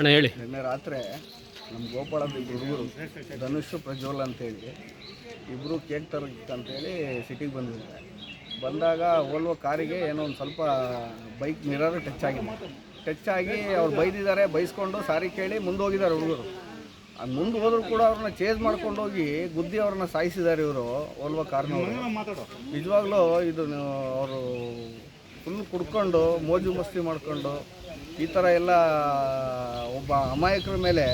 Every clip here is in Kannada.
ಅಣ್ಣ ಹೇಳಿ. ನಿನ್ನೆ ರಾತ್ರಿ ನಮ್ಮ ಗೋಪಾಳದ ಹುಡುಗರು ಧನುಷ್, ಪ್ರಜ್ವಲ್ ಅಂತೇಳಿ ಇಬ್ಬರು ಕೇಕ್ ತರಬೇಕಂತೇಳಿ ಸಿಟಿಗೆ ಬಂದಿದ್ದಾರೆ ಬಂದಾಗ ಓಲ್ವೋ ಕಾರಿಗೆ ಏನೋ ಒಂದು ಸ್ವಲ್ಪ ಬೈಕ್ ಮಿರರ್ ಟಚ್ ಆಗಿದೆ. ಟಚ್ ಆಗಿ ಅವ್ರು ಬೈದಿದ್ದಾರೆ, ಬೈಸ್ಕೊಂಡು ಸಾರಿ ಕೇಳಿ ಮುಂದೆ ಹೋಗಿದ್ದಾರೆ ಹುಡುಗರು. ಅದು ಮುಂದೆ ಹೋದ್ರು ಕೂಡ ಅವ್ರನ್ನ ಚೇಂಜ್ ಮಾಡ್ಕೊಂಡು ಹೋಗಿ ಗುದ್ದಿ ಅವ್ರನ್ನ ಸಾಯಿಸಿದ್ದಾರೆ ಇವರು ಓಲ್ವೋ ಕಾರ್ನವರು. ನಿಜವಾಗ್ಲೂ ಇದು ಅವರು ಫುಲ್ ಕುಡ್ಕೊಂಡು ಮೋಜು ಮಸ್ತಿ ಮಾಡ್ಕೊಂಡು ಈ ಥರ ಎಲ್ಲ ಒಬ್ಬ ಅಮಾಯಕರ ಮೇಲೆ,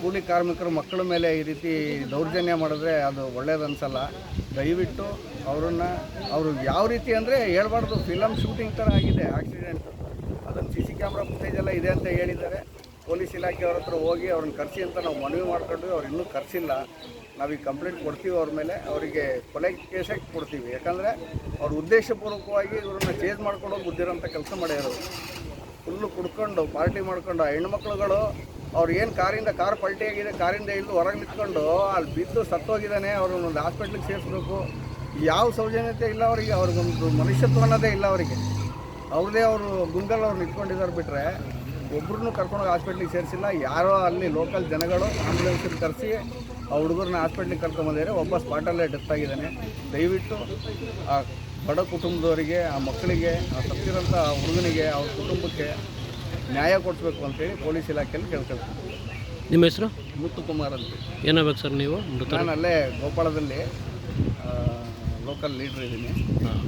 ಕೂಲಿ ಕಾರ್ಮಿಕರ ಮಕ್ಕಳ ಮೇಲೆ ಈ ರೀತಿ ದೌರ್ಜನ್ಯ ಮಾಡಿದ್ರೆ ಅದು ಒಳ್ಳೇದು ಅನ್ಸಲ್ಲ. ದಯವಿಟ್ಟು ಅವರನ್ನು, ಅವರು ಯಾವ ರೀತಿ ಅಂದರೆ ಹೇಳ್ಬಾರ್ದು. ಫಿಲಮ್ ಶೂಟಿಂಗ್ ಥರ ಆಗಿದೆ, ಆಕ್ಸಿಡೆಂಟ್. ಅದನ್ನು ಸಿ ಸಿ ಕ್ಯಾಮ್ರಾ ಫುಟೇಜ್ ಎಲ್ಲ ಇದೆ ಅಂತ ಹೇಳಿದ್ದಾರೆ. ಪೊಲೀಸ್ ಇಲಾಖೆಯವ್ರ ಹತ್ರ ಹೋಗಿ ಅವ್ರನ್ನ ಕರೆಸಿ ಅಂತ ನಾವು ಮನವಿ ಮಾಡ್ಕೊಂಡ್ವಿ, ಅವ್ರು ಇನ್ನೂ ಕರೆಸಿಲ್ಲ. ನಾವೀಗ ಕಂಪ್ಲೇಂಟ್ ಕೊಡ್ತೀವಿ ಅವ್ರ ಮೇಲೆ, ಅವರಿಗೆ ಕೊಲೆ ಕೇಸೇ ಕೊಡ್ತೀವಿ. ಯಾಕಂದರೆ ಅವ್ರ ಉದ್ದೇಶಪೂರ್ವಕವಾಗಿ ಇವ್ರನ್ನ ಚೇಂಜ್ ಮಾಡ್ಕೊಂಡು ಹೋಗಿ ಬುದ್ಧಿರೋಂಥ ಕೆಲಸ ಮಾಡ್ಯಾರು ಫುಲ್ಲು ಕುಡ್ಕೊಂಡು ಪಾರ್ಟಿ ಮಾಡ್ಕೊಂಡು, ಆ ಹೆಣ್ಮಕ್ಳುಗಳು ಅವ್ರು ಏನು ಕಾರಿಂದ ಕಾರ್ ಪಲ್ಟಿ ಆಗಿದೆ, ಕಾರಿಂದ ಇಲ್ಲೂ ಹೊರಗೆ ನಿಂತ್ಕೊಂಡು ಅಲ್ಲಿ ಬಿದ್ದು ಸತ್ತೋಗಿದ್ದಾನೆ, ಅವ್ರನ್ನ ಒಂದು ಹಾಸ್ಪಿಟ್ಲಿಗೆ ಸೇರಿಸ್ಬೇಕು. ಯಾವ ಸೌಜನ್ಯತೆ ಇಲ್ಲ ಅವರಿಗೆ, ಅವ್ರಿಗೊಂದು ಮನುಷ್ಯತ್ವ ಅನ್ನೋದೇ ಇಲ್ಲ ಅವರಿಗೆ. ಅವ್ರದೇ ಅವರು ಗುಂಗಲ್ ಅವ್ರು ನಿಂತ್ಕೊಂಡಿದ್ದಾರೆ ಬಿಟ್ಟರೆ ಒಬ್ರನ್ನೂ ಕರ್ಕೊಂಡೋಗಿ ಹಾಸ್ಪಿಟ್ಲಿಗೆ ಸೇರಿಸಿಲ್ಲ. ಯಾರೋ ಅಲ್ಲಿ ಲೋಕಲ್ ಜನಗಳು ಆಂಬುಲೆನ್ಸಿಗೆ ಕರೆಸಿ ಆ ಹುಡುಗರನ್ನ ಹಾಸ್ಪಿಟ್ಲಿಗೆ ಕರ್ಕೊಂಬಂದಿದ್ದಾರೆ ಒಬ್ಬ ಸ್ಪಾಟಲ್ಲೇ ಡೆತ್ ಆಗಿದ್ದಾನೆ. ದಯವಿಟ್ಟು ಆ ಬಡ ಕುಟುಂಬದವರಿಗೆ ಆ ಮಕ್ಕಳಿಗೆ ಆ ಸತ್ತಿರೋಂಥ ಹುಡುಗನಿಗೆ ಅವ್ರ ಕುಟುಂಬಕ್ಕೆ ನ್ಯಾಯ ಕೊಡಿಸ್ಬೇಕು ಅಂತೇಳಿ ಪೊಲೀಸ್ ಇಲಾಖೆಯಲ್ಲಿ ಕೇಳ್ಕೊಳ್ತೀನಿ ನಿಮ್ಮ ಹೆಸರು? ಮುತ್ತುಕುಮಾರ್ ಅಂತ. ಏನಾಗಬೇಕು ಸರ್ ನೀವು? ನಾನು ಅಲ್ಲೇ ಗೋಪಾಳದಲ್ಲಿ ಲೋಕಲ್ ಲೀಡ್ರ್ ಇದ್ದೀನಿ. ಹಾಂ.